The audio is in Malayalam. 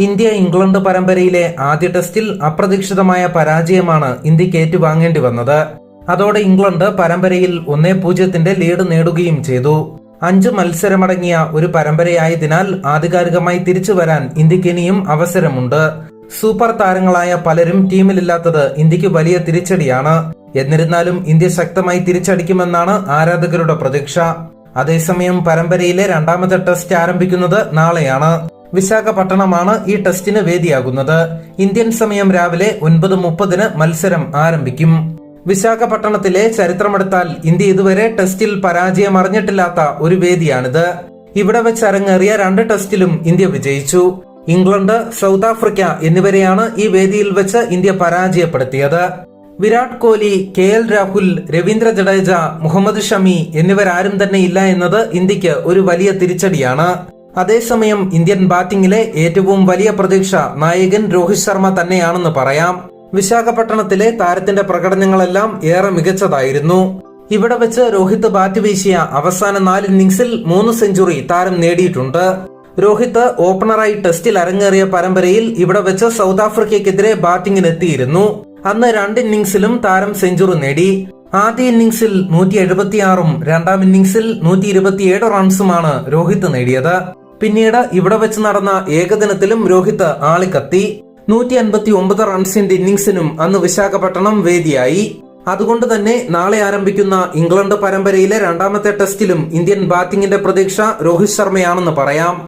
ഇന്ത്യ ഇംഗ്ലണ്ട് പരമ്പരയിലെ ആദ്യ ടെസ്റ്റിൽ അപ്രതീക്ഷിതമായ പരാജയമാണ് ഇന്ത്യയ്ക്ക് ഏറ്റുവാങ്ങേണ്ടി വന്നത്. അതോടെ ഇംഗ്ലണ്ട് പരമ്പരയിൽ ഒന്നേ പൂജ്യത്തിന്റെ ലീഡ് നേടുകയും ചെയ്തു. അഞ്ച് മത്സരമടങ്ങിയ ഒരു പരമ്പരയായതിനാൽ ആധികാരികമായി തിരിച്ചു വരാൻ ഇന്ത്യയ്ക്ക് ഇനിയും അവസരമുണ്ട്. സൂപ്പർ താരങ്ങളായ പലരും ടീമിലില്ലാത്തത് ഇന്ത്യയ്ക്ക് വലിയ തിരിച്ചടിയാണ്. എന്നിരുന്നാലും ഇന്ത്യ ശക്തമായി തിരിച്ചടിക്കുമെന്നാണ് ആരാധകരുടെ പ്രതീക്ഷ. അതേസമയം പരമ്പരയിലെ രണ്ടാമത്തെ ടെസ്റ്റ് ആരംഭിക്കുന്നത് നാളെയാണ്. വിശാഖപട്ടണമാണ് ഈ ടെസ്റ്റിന് വേദിയാകുന്നത്. ഇന്ത്യൻ സമയം രാവിലെ ഒൻപത് മുപ്പതിന് മത്സരം ആരംഭിക്കും. വിശാഖപട്ടണത്തിലെ ചരിത്രമെടുത്താൽ ഇന്ത്യ ഇതുവരെ ടെസ്റ്റിൽ പരാജയം അറിഞ്ഞിട്ടില്ലാത്ത ഒരു വേദിയാണിത്. ഇവിടെ വെച്ച് അരങ്ങേറിയ രണ്ട് ടെസ്റ്റിലും ഇന്ത്യ വിജയിച്ചു. ഇംഗ്ലണ്ട് സൗത്ത് ആഫ്രിക്ക എന്നിവരെയാണ് ഈ വേദിയിൽ വെച്ച് ഇന്ത്യ പരാജയപ്പെടുത്തിയത്. വിരാട് കോഹ്ലി കെ എൽ രാഹുൽ രവീന്ദ്ര ജഡേജ മുഹമ്മദ് ഷമി എന്നിവരാരും തന്നെ ഇല്ല എന്നത് ഇന്ത്യയ്ക്ക് ഒരു വലിയ തിരിച്ചടിയാണ്. അതേസമയം ഇന്ത്യൻ ബാറ്റിംഗിലെ ഏറ്റവും വലിയ പ്രതീക്ഷ നായകൻ രോഹിത് ശർമ്മ തന്നെയാണെന്ന് പറയാം. വിശാഖപട്ടണത്തിലെ താരത്തിന്റെ പ്രകടനങ്ങളെല്ലാം ഏറെ മികച്ചതായിരുന്നു. ഇവിടെ വെച്ച് രോഹിത് ബാറ്റ് വീശിയ അവസാന നാല് ഇന്നിംഗ്സിൽ മൂന്ന് സെഞ്ചുറി താരം നേടിയിട്ടുണ്ട്. രോഹിത് ഓപ്പണറായി ടെസ്റ്റിൽ അരങ്ങേറിയ പരമ്പരയിൽ ഇവിടെ വെച്ച് സൗത്ത് ആഫ്രിക്കയ്ക്കെതിരെ ബാറ്റിംഗിനെത്തിയിരുന്നു. അന്ന് രണ്ട് ഇന്നിംഗ്സിലും താരം സെഞ്ചുറി നേടി. ആദ്യ ഇന്നിംഗ്സിൽ നൂറ്റി എഴുപത്തിയാറും രണ്ടാം ഇന്നിംഗ്സിൽ നൂറ്റി ഇരുപത്തിയേഴ് റൺസുമാണ് രോഹിത് നേടിയത്. പിന്നീട് ഇവിടെ വെച്ച് നടന്ന ഏകദിനത്തിലും രോഹിത് ആളിക്കത്തി. നൂറ്റി അൻപത്തി ഒമ്പത് റൺസിന്റെ ഇന്നിംഗ്സിനും അന്ന് വിശാഖപട്ടണം വേദിയായി. അതുകൊണ്ട് തന്നെ നാളെ ആരംഭിക്കുന്ന ഇംഗ്ലണ്ട് പരമ്പരയിലെ രണ്ടാമത്തെ ടെസ്റ്റിലും ഇന്ത്യൻ ബാറ്റിംഗിന്റെ പ്രതീക്ഷ രോഹിത് ശർമ്മയാണെന്ന് പറയാം.